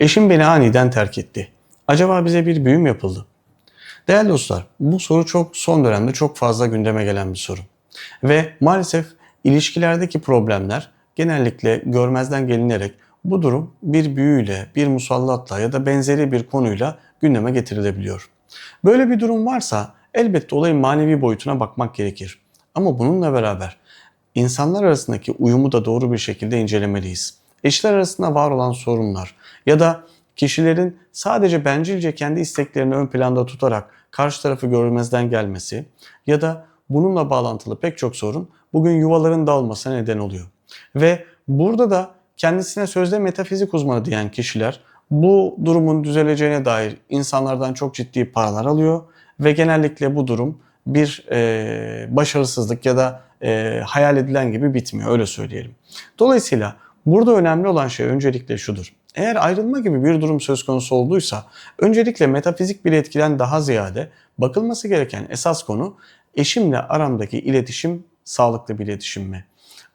Eşim beni aniden terk etti. Acaba bize bir büyü mü yapıldı? Değerli dostlar, bu soru çok son dönemde çok fazla gündeme gelen bir soru. Ve maalesef ilişkilerdeki problemler genellikle görmezden gelinerek bu durum bir büyüyle, bir musallatla ya da benzeri bir konuyla gündeme getirilebiliyor. Böyle bir durum varsa elbette olayın manevi boyutuna bakmak gerekir. Ama bununla beraber insanlar arasındaki uyumu da doğru bir şekilde incelemeliyiz. Eşler arasında var olan sorunlar ya da kişilerin sadece bencilce kendi isteklerini ön planda tutarak karşı tarafı görmezden gelmesi ya da bununla bağlantılı pek çok sorun bugün yuvaların dağılmasına neden oluyor. Ve burada da kendisine sözde metafizik uzmanı diyen kişiler bu durumun düzeleceğine dair insanlardan çok ciddi paralar alıyor ve genellikle bu durum bir e, başarısızlık ya da e, hayal edilen gibi bitmiyor öyle söyleyelim. Dolayısıyla burada önemli olan şey öncelikle şudur. Eğer ayrılma gibi bir durum söz konusu olduysa öncelikle metafizik bir etkiden daha ziyade bakılması gereken esas konu eşimle aramdaki iletişim sağlıklı bir iletişim mi?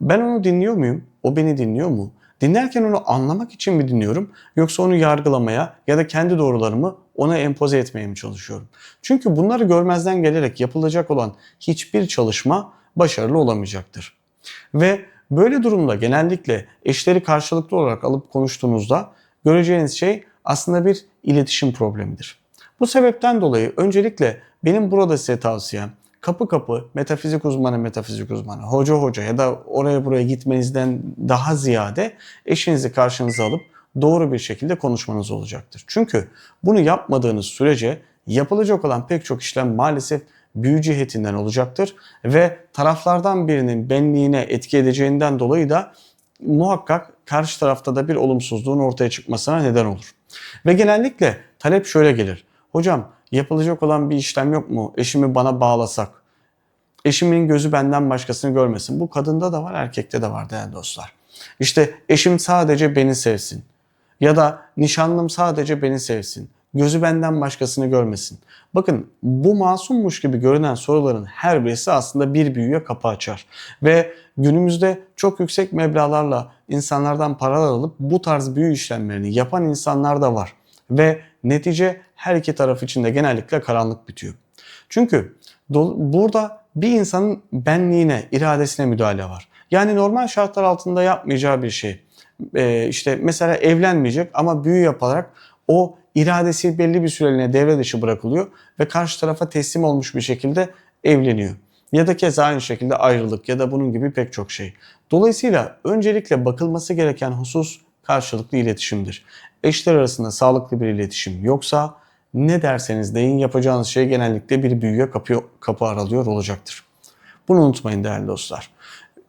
Ben onu dinliyor muyum? O beni dinliyor mu? Dinlerken onu anlamak için mi dinliyorum yoksa onu yargılamaya ya da kendi doğrularımı ona empoze etmeye mi çalışıyorum? Çünkü bunları görmezden gelerek yapılacak olan hiçbir çalışma başarılı olamayacaktır. Ve böyle durumda genellikle eşleri karşılıklı olarak alıp konuştuğunuzda göreceğiniz şey aslında bir iletişim problemidir. Bu sebepten dolayı öncelikle benim burada size tavsiyem kapı kapı metafizik uzmanı metafizik uzmanı, hoca hoca ya da oraya buraya gitmenizden daha ziyade eşinizi karşınıza alıp doğru bir şekilde konuşmanız olacaktır. Çünkü bunu yapmadığınız sürece yapılacak olan pek çok işlem maalesef büyü cihetinden olacaktır ve taraflardan birinin benliğine etki edeceğinden dolayı da muhakkak karşı tarafta da bir olumsuzluğun ortaya çıkmasına neden olur. Ve genellikle talep şöyle gelir. Hocam yapılacak olan bir işlem yok mu? Eşimi bana bağlasak. Eşimin gözü benden başkasını görmesin. Bu kadında da var, erkekte de var değerli dostlar. İşte eşim sadece beni sevsin. Ya da nişanlım sadece beni sevsin. Gözü benden başkasını görmesin. Bakın bu masummuş gibi görünen soruların her birisi aslında bir büyüye kapı açar. Ve günümüzde çok yüksek meblağlarla insanlardan paralar alıp bu tarz büyü işlemlerini yapan insanlar da var. Ve netice her iki taraf için de genellikle karanlık bitiyor. Çünkü burada bir insanın benliğine, iradesine müdahale var. Yani normal şartlar altında yapmayacağı bir şey. Ee, işte mesela evlenmeyecek ama büyü yaparak o iradesi belli bir süreliğine devre dışı bırakılıyor ve karşı tarafa teslim olmuş bir şekilde evleniyor. Ya da keza aynı şekilde ayrılık ya da bunun gibi pek çok şey. Dolayısıyla öncelikle bakılması gereken husus karşılıklı iletişimdir. Eşler arasında sağlıklı bir iletişim yoksa ne derseniz deyin yapacağınız şey genellikle bir büyüye kapı, kapı aralıyor olacaktır. Bunu unutmayın değerli dostlar.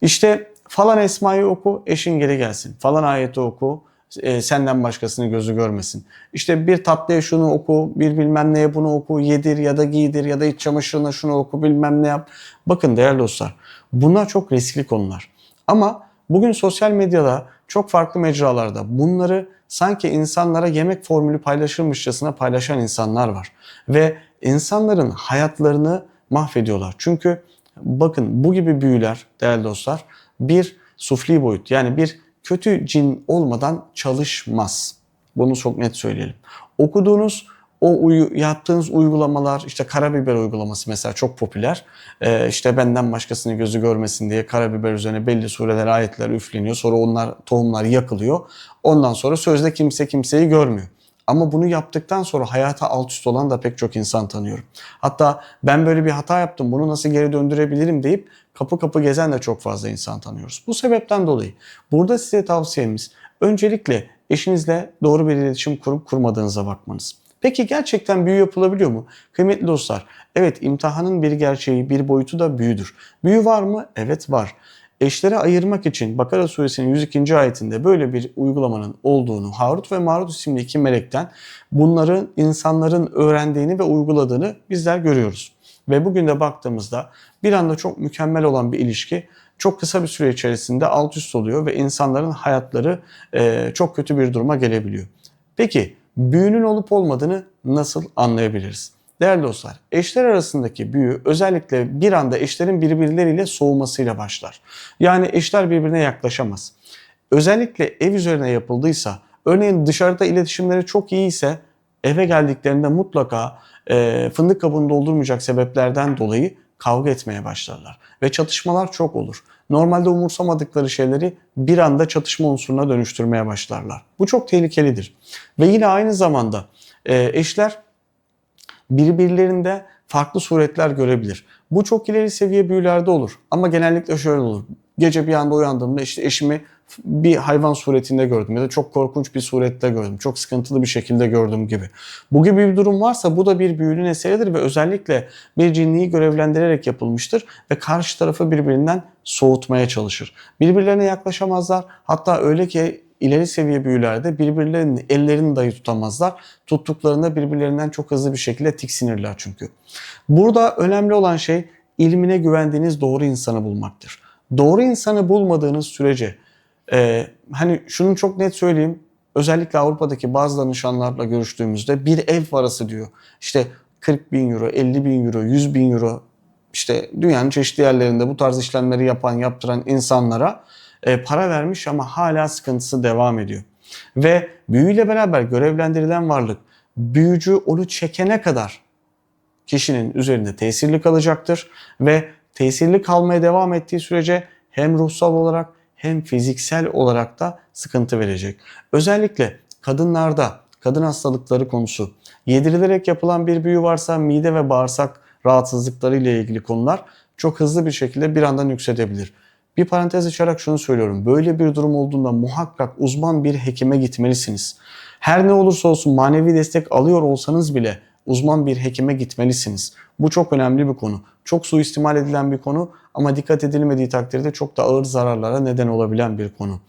İşte falan esmayı oku eşin geri gelsin. Falan ayeti oku e, senden başkasını gözü görmesin. İşte bir tatlıya şunu oku, bir bilmem neye bunu oku, yedir ya da giydir ya da iç çamaşırına şunu oku bilmem ne yap. Bakın değerli dostlar bunlar çok riskli konular. Ama bugün sosyal medyada çok farklı mecralarda bunları sanki insanlara yemek formülü paylaşırmışçasına paylaşan insanlar var. Ve insanların hayatlarını mahvediyorlar. Çünkü bakın bu gibi büyüler değerli dostlar bir sufli boyut yani bir kötü cin olmadan çalışmaz. Bunu çok net söyleyelim. Okuduğunuz o uyu, yaptığınız uygulamalar işte karabiber uygulaması mesela çok popüler. Ee, işte benden başkasını gözü görmesin diye karabiber üzerine belli sureler ayetler üfleniyor. Sonra onlar tohumlar yakılıyor. Ondan sonra sözde kimse kimseyi görmüyor. Ama bunu yaptıktan sonra hayata alt üst olan da pek çok insan tanıyorum. Hatta ben böyle bir hata yaptım bunu nasıl geri döndürebilirim deyip kapı kapı gezen de çok fazla insan tanıyoruz. Bu sebepten dolayı burada size tavsiyemiz öncelikle eşinizle doğru bir iletişim kurup kurmadığınıza bakmanız. Peki gerçekten büyü yapılabiliyor mu? Kıymetli dostlar, evet imtihanın bir gerçeği, bir boyutu da büyüdür. Büyü var mı? Evet var. Eşlere ayırmak için Bakara suresinin 102. ayetinde böyle bir uygulamanın olduğunu Harut ve Marut isimli iki melekten bunları insanların öğrendiğini ve uyguladığını bizler görüyoruz. Ve bugün de baktığımızda bir anda çok mükemmel olan bir ilişki çok kısa bir süre içerisinde alt üst oluyor ve insanların hayatları çok kötü bir duruma gelebiliyor. Peki büyünün olup olmadığını nasıl anlayabiliriz? Değerli dostlar, eşler arasındaki büyü özellikle bir anda eşlerin birbirleriyle soğumasıyla başlar. Yani eşler birbirine yaklaşamaz. Özellikle ev üzerine yapıldıysa, Örneğin dışarıda iletişimleri çok iyi ise eve geldiklerinde mutlaka e, fındık kabuğunu doldurmayacak sebeplerden dolayı kavga etmeye başlarlar. Ve çatışmalar çok olur. Normalde umursamadıkları şeyleri bir anda çatışma unsuruna dönüştürmeye başlarlar. Bu çok tehlikelidir. Ve yine aynı zamanda e, eşler birbirlerinde farklı suretler görebilir. Bu çok ileri seviye büyülerde olur. Ama genellikle şöyle olur. Gece bir anda uyandığımda işte eşimi bir hayvan suretinde gördüm ya da çok korkunç bir surette gördüm. Çok sıkıntılı bir şekilde gördüm gibi. Bu gibi bir durum varsa bu da bir büyünün eseridir ve özellikle bir cinliği görevlendirerek yapılmıştır ve karşı tarafı birbirinden soğutmaya çalışır. Birbirlerine yaklaşamazlar. Hatta öyle ki ileri seviye büyülerde birbirlerinin ellerini dahi tutamazlar. Tuttuklarında birbirlerinden çok hızlı bir şekilde tiksinirler çünkü. Burada önemli olan şey ilmine güvendiğiniz doğru insanı bulmaktır. Doğru insanı bulmadığınız sürece e, hani şunu çok net söyleyeyim. Özellikle Avrupa'daki bazı danışanlarla görüştüğümüzde bir ev parası diyor. İşte 40 bin euro, 50 bin euro, 100 bin euro işte dünyanın çeşitli yerlerinde bu tarz işlemleri yapan, yaptıran insanlara e, para vermiş ama hala sıkıntısı devam ediyor. Ve büyüyle beraber görevlendirilen varlık büyücü onu çekene kadar kişinin üzerinde tesirli kalacaktır ve tesirli kalmaya devam ettiği sürece hem ruhsal olarak hem fiziksel olarak da sıkıntı verecek. Özellikle kadınlarda kadın hastalıkları konusu yedirilerek yapılan bir büyü varsa mide ve bağırsak rahatsızlıkları ile ilgili konular çok hızlı bir şekilde bir andan yüksetebilir. Bir parantez açarak şunu söylüyorum. Böyle bir durum olduğunda muhakkak uzman bir hekime gitmelisiniz. Her ne olursa olsun manevi destek alıyor olsanız bile uzman bir hekime gitmelisiniz. Bu çok önemli bir konu. Çok suistimal edilen bir konu ama dikkat edilmediği takdirde çok da ağır zararlara neden olabilen bir konu.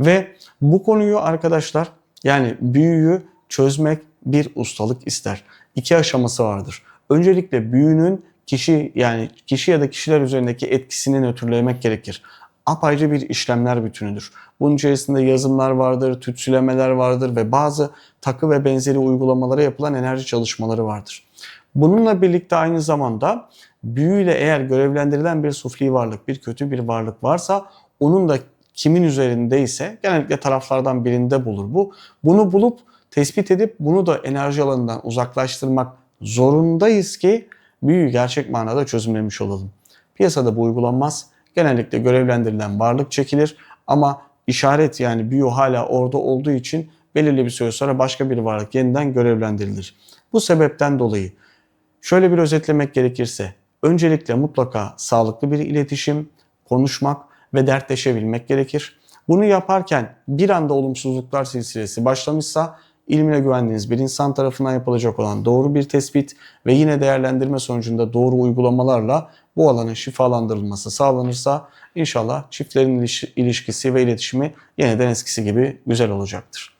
Ve bu konuyu arkadaşlar yani büyüyü çözmek bir ustalık ister. İki aşaması vardır. Öncelikle büyünün kişi yani kişi ya da kişiler üzerindeki etkisini nötrlemek gerekir. Apayrı bir işlemler bütünüdür. Bunun içerisinde yazımlar vardır, tütsülemeler vardır ve bazı takı ve benzeri uygulamalara yapılan enerji çalışmaları vardır. Bununla birlikte aynı zamanda büyüyle eğer görevlendirilen bir sufli varlık, bir kötü bir varlık varsa onun da kimin üzerindeyse genellikle taraflardan birinde bulur bu. Bunu bulup tespit edip bunu da enerji alanından uzaklaştırmak zorundayız ki büyüyü gerçek manada çözümlemiş olalım. Piyasada bu uygulanmaz. Genellikle görevlendirilen varlık çekilir ama işaret yani büyü hala orada olduğu için belirli bir süre sonra başka bir varlık yeniden görevlendirilir. Bu sebepten dolayı şöyle bir özetlemek gerekirse öncelikle mutlaka sağlıklı bir iletişim, konuşmak ve dertleşebilmek gerekir. Bunu yaparken bir anda olumsuzluklar silsilesi başlamışsa ilmine güvendiğiniz bir insan tarafından yapılacak olan doğru bir tespit ve yine değerlendirme sonucunda doğru uygulamalarla bu alanın şifalandırılması sağlanırsa inşallah çiftlerin ilişkisi ve iletişimi yeniden eskisi gibi güzel olacaktır.